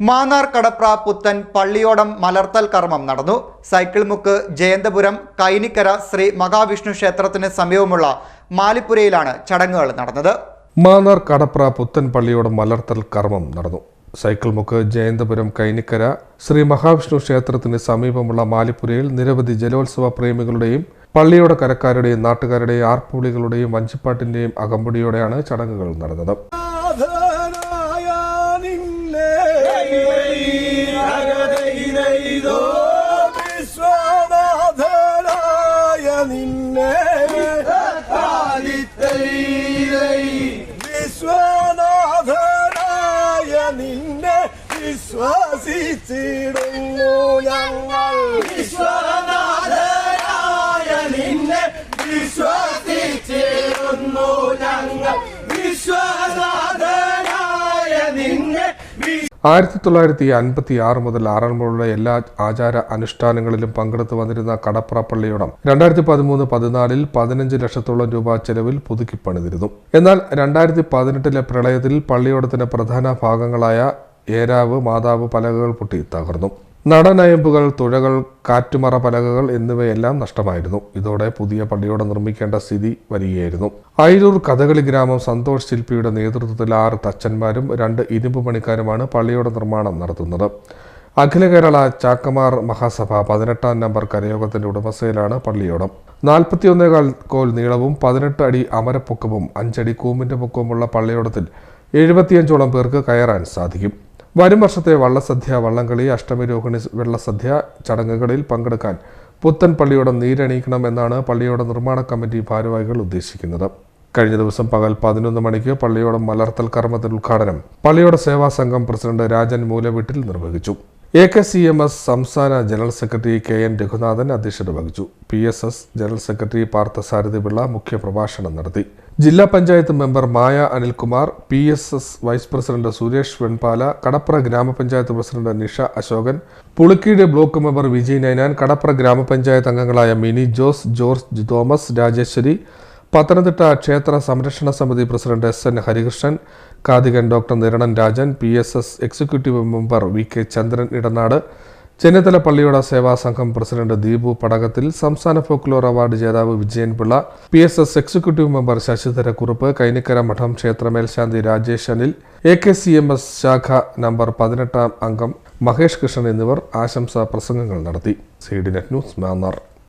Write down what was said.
മാന്നാർ കടപ്ര പുത്തൻ പള്ളിയോടം മലർത്തൽ കർമ്മം നടന്നു. സൈക്കിൾ മുക്ക് ജയന്തപുരം കൈനിക്കര ശ്രീ മഹാവിഷ്ണു ക്ഷേത്രത്തിന് സമീപമുള്ള മാലിപ്പുരയിലാണ് ചടങ്ങുകൾ നടന്നത്. മാന്നാർ കടപ്ര പുത്തൻ പള്ളിയോടം മലർത്തൽ കർമ്മം നടന്നു. സൈക്കിൾ മുക്ക് ജയന്തപുരം കൈനിക്കര ശ്രീ മഹാവിഷ്ണു ക്ഷേത്രത്തിന് സമീപമുള്ള മാലിപ്പുരയിൽ നിരവധി ജലോത്സവ പ്രേമികളുടെയും പള്ളിയോട കരക്കാരുടെയും നാട്ടുകാരുടെയും ആർപ്പുളികളുടെയും വഞ്ചിപ്പാട്ടിന്റെയും അകമ്പടിയോടെയാണ് ചടങ്ങുകൾ നടന്നത്. అగదైదైదో విశ్వనాథరాయ నిన్నే విశ్వనాథరాయ నిన్నే విశ్వసిచ్చిడో ആയിരത്തി തൊള്ളായിരത്തി അൻപത്തി ആറ് മുതൽ ആറന്മുളയുടെ എല്ലാ ആചാര അനുഷ്ഠാനങ്ങളിലും പങ്കെടുത്തു വന്നിരുന്ന കടപ്ര പള്ളിയോടം രണ്ടായിരത്തി പതിമൂന്ന് പതിനാലിൽ പതിനഞ്ച് ലക്ഷത്തോളം രൂപ ചെലവിൽ പുതുക്കി പണിതിരുന്നു. എന്നാൽ രണ്ടായിരത്തി പതിനെട്ടിലെ പ്രളയത്തിൽ പള്ളിയോടത്തിന്റെ പ്രധാന ഭാഗങ്ങളായ ഏരാവ് മാതാവ് പലകകൾ പൊട്ടി തകർന്നു. നടനയമ്പുകൾ തുഴകൾ കാറ്റുമറ പലകകൾ എന്നിവയെല്ലാം നഷ്ടമായിരുന്നു. ഇതോടെ പുതിയ പള്ളിയോടെ നിർമ്മിക്കേണ്ട സ്ഥിതി വരികയായിരുന്നു. അയിരൂർ കഥകളി ഗ്രാമം സന്തോഷ് ശില്പിയുടെ നേതൃത്വത്തിൽ ആറ് തച്ചന്മാരും രണ്ട് ഇരുമ്പ് പണിക്കാരുമാണ് പള്ളിയോടെ നിർമ്മാണം നടത്തുന്നത്. അഖില കേരള ചാക്കമാർ മഹാസഭ പതിനെട്ടാം നമ്പർ കരയോഗത്തിന്റെ ഉടമസ്ഥയിലാണ് പള്ളിയോടം. നാൽപ്പത്തിയൊന്നേകാൽ കോൽ നീളവും പതിനെട്ട് അടി അമരപ്പൊക്കവും അഞ്ചടി കൂമ്പിന്റെ പൊക്കവുമുള്ള പള്ളിയോടത്തിൽ എഴുപത്തിയഞ്ചോളം പേർക്ക് കയറാൻ സാധിക്കും. വരും വർഷത്തെ വള്ളസദ്യ വള്ളംകളി അഷ്ടമി രോഹിണി വെള്ളസദ്യ ചടങ്ങുകളിൽ പങ്കെടുക്കാൻ പുത്തൻ പള്ളിയോടം നീരണിയിക്കണമെന്നാണ് പള്ളിയോടം നിർമ്മാണ കമ്മിറ്റി ഭാരവാഹികൾ ഉദ്ദേശിക്കുന്നത്. കഴിഞ്ഞ ദിവസം പകൽ പതിനൊന്ന് മണിക്ക് പള്ളിയോടം മലർത്തൽ കർമ്മത്തിൽ ഉദ്ഘാടനം പള്ളിയോട സേവാ സംഘം പ്രസിഡന്റ് രാജൻ മൂലവീട്ടിൽ നിർവഹിച്ചു. A K C M S സംസ്ഥാന general secretary K N Raghunathan അധ്യക്ഷത വഹിച്ചു. P S S general secretary Parthasarathy Pillai മുഖ്യപ്രഭാഷണം നടത്തി. ജില്ലാ panchayat member Maya Anilkumar P S S vice president Suresh Venpala Kadapra ഗ്രാമപഞ്ചായത്ത് president Nisha Ashokan Pulikkeedu block member Vijay Ninan Kadapra ഗ്രാമപഞ്ചായത്ത് അംഗങ്ങളായ മിനി ജോസ് ജോർജ് തോമസ് രാജേശ്വരി പത്തനംതിട്ട ക്ഷേത്ര സംരക്ഷണ സമിതി president S N Harikrishnan കാതികൻ doctor Niranam Rajan P S S executive member V K Chandran Edanad Chennithala Palliyoda Seva Sangham president Deepu Padakathil സംസ്ഥാന folklore award ജേതാവ് Vijayan Pillai P S S executive member Sasidhara Kurup Kainikkara മഠം ക്ഷേത്ര മേൽശാന്തി Rajesh Anil A K C M S ശാഖ number പതിനെട്ടാം അംഗം മഹേഷ് കൃഷ്ണൻ എന്നിവർ ആശംസാ പ്രസംഗങ്ങൾ നടത്തി. C D net news Mannar.